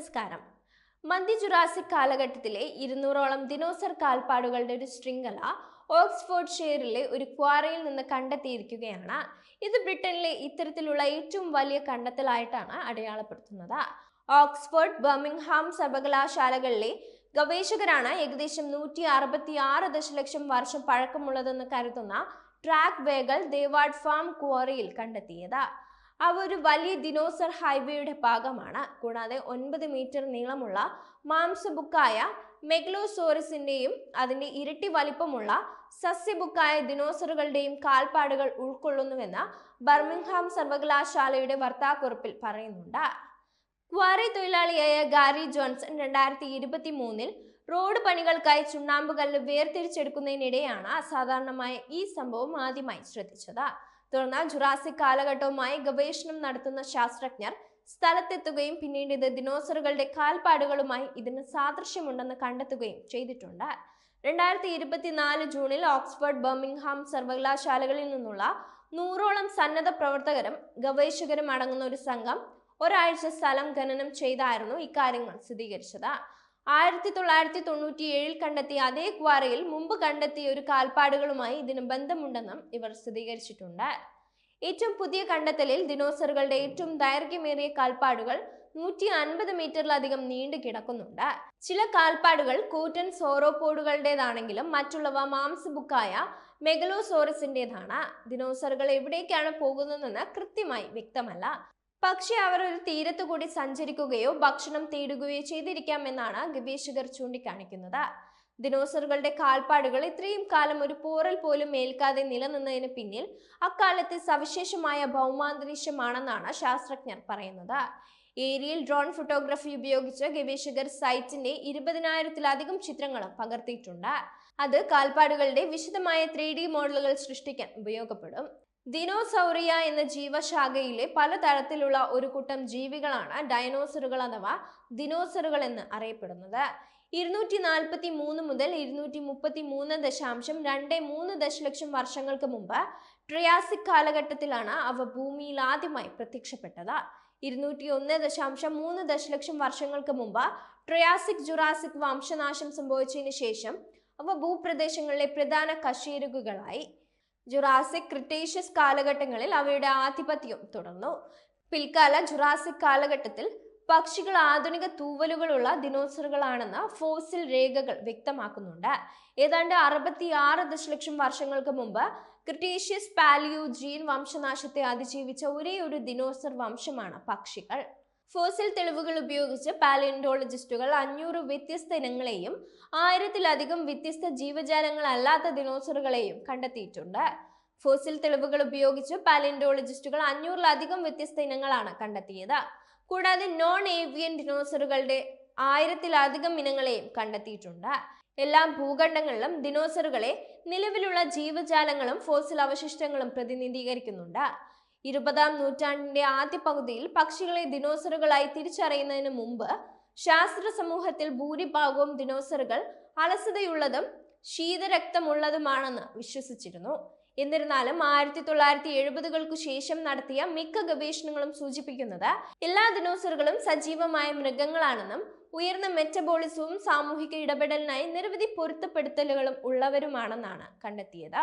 നമസ്കാരം. മന്തി ജുറാസിക് കാലഘട്ടത്തിലെ ഇരുന്നൂറോളം ദിനോസർ കാൽപ്പാടുകളുടെ ഒരു ശൃംഖല ഓക്സ്ഫോർഡ് ഷെയറിലെ ഒരു ക്വാറിയിൽ നിന്ന് കണ്ടെത്തിയിരിക്കുകയാണ്. ഇത് ബ്രിട്ടനിലെ ഇത്തരത്തിലുള്ള ഏറ്റവും വലിയ കണ്ടെത്തലായിട്ടാണ് അടയാളപ്പെടുത്തുന്നത്. ഓക്സ്ഫോർഡ് ബർമിംഗ്ഹാം സർവകലാശാലകളിലെ ഗവേഷകരാണ് ഏകദേശം നൂറ്റി അറുപത്തി ആറ് ദശലക്ഷം വർഷം പഴക്കമുള്ളതെന്ന് കരുതുന്ന ട്രാക്ക് വേകൾ ദേവാഡ് ഫാം ക്വാറിയിൽ കണ്ടെത്തിയത്. അവ ഒരു വലിയ ദിനോസർ ഹൈവേയുടെ ഭാഗമാണ്. കൂടാതെ ഒൻപത് മീറ്റർ നീളമുള്ള മാംസബുക്കായ മെഗ്ലോസോറസിന്റെയും അതിന്റെ ഇരട്ടി വലിപ്പമുള്ള സസ്യബുക്കായ ദിനോസറുകളുടെയും കാൽപ്പാടുകൾ ഉൾക്കൊള്ളുന്നുവെന്ന് ബർമിംഗ്ഹാം സർവകലാശാലയുടെ വാർത്താക്കുറിപ്പിൽ പറയുന്നുണ്ട്. ക്വാറി തൊഴിലാളിയായ ഗാരി ജോൺസൺ രണ്ടായിരത്തി ഇരുപത്തി മൂന്നിൽ റോഡ് പണികൾക്കായി ചുണ്ണാമ്പുകല്ല് വേർതിരിച്ചെടുക്കുന്നതിനിടെയാണ് അസാധാരണമായ ഈ സംഭവം ആദ്യമായി ശ്രദ്ധിച്ചത്. തുടർന്ന് ജുറാസിക് കാലഘട്ടവുമായി ഗവേഷണം നടത്തുന്ന ശാസ്ത്രജ്ഞർ സ്ഥലത്തെത്തുകയും പിന്നീട് ഇത് ദിനോസറുകളുടെ കാൽപ്പാടുകളുമായി ഇതിന് സാദൃശ്യമുണ്ടെന്ന് കണ്ടെത്തുകയും ചെയ്തിട്ടുണ്ട്. രണ്ടായിരത്തി ഇരുപത്തിനാല് ജൂണിൽ ഓക്സ്ഫോർഡ് ബർമിംഗ്ഹാം സർവകലാശാലകളിൽ നിന്നുള്ള നൂറോളം സന്നദ്ധ പ്രവർത്തകരും ഗവേഷകരും അടങ്ങുന്ന ഒരു സംഘം ഒരാഴ്ച സ്ഥലം ഖനനം ചെയ്തായിരുന്നു ഇക്കാര്യങ്ങൾ സ്ഥിരീകരിച്ചത്. ആയിരത്തി തൊള്ളായിരത്തി തൊണ്ണൂറ്റി ഏഴിൽ കണ്ടെത്തിയ അതേ ക്വാറിയിൽ മുമ്പ് കണ്ടെത്തിയ ഒരു കാൽപ്പാടുകളുമായി ഇതിന് ബന്ധമുണ്ടെന്നും ഇവർ സ്ഥിരീകരിച്ചിട്ടുണ്ട്. ഏറ്റവും പുതിയ കണ്ടെത്തലിൽ ദിനോസറുകളുടെ ഏറ്റവും ദൈർഘ്യമേറിയ കാൽപ്പാടുകൾ നൂറ്റി അൻപത് മീറ്ററിലധികം നീണ്ടു കിടക്കുന്നുണ്ട്. ചില കാൽപ്പാടുകൾ കൂറ്റൻ സോറോപോഡുകളുടേതാണെങ്കിലും മറ്റുള്ളവ മാംസബുക്കായ മെഗലോസോറസിന്റേതാണ്. ദിനോസറുകൾ എവിടേക്കാണ് പോകുന്നതെന്ന് കൃത്യമായി വ്യക്തമല്ല. പക്ഷേ അവർ ഒരു തീരത്തു കൂടി സഞ്ചരിക്കുകയോ ഭക്ഷണം തേടുകയോ ചെയ്തിരിക്കാമെന്നാണ് ഗവേഷകർ ചൂണ്ടിക്കാണിക്കുന്നത്. ദിനോസറുകളുടെ കാൽപ്പാടുകൾ ഇത്രയും കാലം ഒരു പോറൽ പോലും ഏൽക്കാതെ നിലനിന്നതിന് പിന്നിൽ അക്കാലത്തെ സവിശേഷമായ ഭൗമാന്തരീക്ഷമാണെന്നാണ് ശാസ്ത്രജ്ഞർ പറയുന്നത്. ഏരിയൽ ഡ്രോൺ ഫോട്ടോഗ്രാഫി ഉപയോഗിച്ച് ഗവേഷകർ സൈറ്റിന്റെ ഇരുപതിനായിരത്തിലധികം ചിത്രങ്ങളും പകർത്തിയിട്ടുണ്ട്. അത് കാൽപ്പാടുകളുടെ വിശദമായ ത്രീ മോഡലുകൾ സൃഷ്ടിക്കാൻ ഉപയോഗപ്പെടും. ദിനോസൗറിയ എന്ന ജീവശാഖയിലെ പലതരത്തിലുള്ള ഒരു കൂട്ടം ജീവികളാണ് ഡൈനോസറുകൾ അഥവാ ദിനോസറുകൾ എന്ന് അറിയപ്പെടുന്നത്. ഇരുന്നൂറ്റി നാൽപ്പത്തി മൂന്ന് മുതൽ ഇരുന്നൂറ്റി മുപ്പത്തി മൂന്ന് ദശാംശം രണ്ട് മൂന്ന് ദശലക്ഷം വർഷങ്ങൾക്ക് മുമ്പ് ട്രയാസിക് കാലഘട്ടത്തിലാണ് അവ ഭൂമിയിൽ ആദ്യമായി പ്രത്യക്ഷപ്പെട്ടത്. ഇരുന്നൂറ്റി ഒന്ന് ദശാംശം മൂന്ന് ദശലക്ഷം വർഷങ്ങൾക്ക് മുമ്പ് ട്രയാസിക് ജുറാസിക് വംശനാശം സംഭവിച്ചതിന് ശേഷം അവ ഭൂപ്രദേശങ്ങളിലെ പ്രധാന കശേരുകുകളായി ജുറാസിക് ക്രിട്ടേഷ്യസ് കാലഘട്ടങ്ങളിൽ അവയുടെ ആധിപത്യം തുടർന്നു. പിൽക്കാല ജുറാസിക് കാലഘട്ടത്തിൽ പക്ഷികൾ ആധുനിക തൂവലുകളുള്ള ദിനോസറുകളാണെന്ന് ഫോസിൽ രേഖകൾ വ്യക്തമാക്കുന്നുണ്ട്. ഏതാണ്ട് അറുപത്തി ആറ് ദശലക്ഷം വർഷങ്ങൾക്ക് മുമ്പ് ക്രിട്ടേഷ്യസ് പാലിയോജീൻ വംശനാശത്തെ അതിജീവിച്ച ഒരേ ഒരു ദിനോസർ വംശമാണ് പക്ഷികൾ. ഫോസിൽ തെളിവുകൾ ഉപയോഗിച്ച് പാലിയൻഡോളജിസ്റ്റുകൾ അഞ്ഞൂറ് വ്യത്യസ്ത ഇനങ്ങളെയും ആയിരത്തിലധികം വ്യത്യസ്ത ജീവജാലങ്ങളല്ലാത്ത ദിനോസറുകളെയും കണ്ടെത്തിയിട്ടുണ്ട്. ഫോസിൽ തെളിവുകൾ ഉപയോഗിച്ച് പാലിയൻഡോളജിസ്റ്റുകൾ അഞ്ഞൂറിലധികം വ്യത്യസ്ത ഇനങ്ങളാണ് കണ്ടെത്തിയത്. കൂടാതെ നോൺ ഏവിയൻ ഡിനോസറുകളുടെ ആയിരത്തിലധികം ഇനങ്ങളെയും കണ്ടെത്തിയിട്ടുണ്ട്. എല്ലാ ഭൂഖണ്ഡങ്ങളിലും ദിനോസറുകളെ നിലവിലുള്ള ജീവജാലങ്ങളും ഫോസിൽ അവശിഷ്ടങ്ങളും പ്രതിനിധീകരിക്കുന്നുണ്ട്. ഇരുപതാം നൂറ്റാണ്ടിന്റെ ആദ്യ പകുതിയിൽ പക്ഷികളെ ദിനോസറുകളായി തിരിച്ചറിയുന്നതിന് മുമ്പ് ശാസ്ത്ര സമൂഹത്തിൽ ഭൂരിഭാഗവും ദിനോസറുകൾ അലസതയുള്ളതും ശീതരക്തമുള്ളതുമാണെന്ന് വിശ്വസിച്ചിരുന്നു. എന്നിരുന്നാലും ആയിരത്തി തൊള്ളായിരത്തി എഴുപതുകൾക്കു ശേഷം നടത്തിയ മിക്ക ഗവേഷണങ്ങളും സൂചിപ്പിക്കുന്നത് എല്ലാ ദിനോസറുകളും സജീവമായ മൃഗങ്ങളാണെന്നും ഉയർന്ന മെറ്റബോളിസവും സാമൂഹിക ഇടപെടലിനായി നിരവധി പൊരുത്തപ്പെടുത്തലുകളും ഉള്ളവരുമാണെന്നാണ് കണ്ടെത്തിയത്.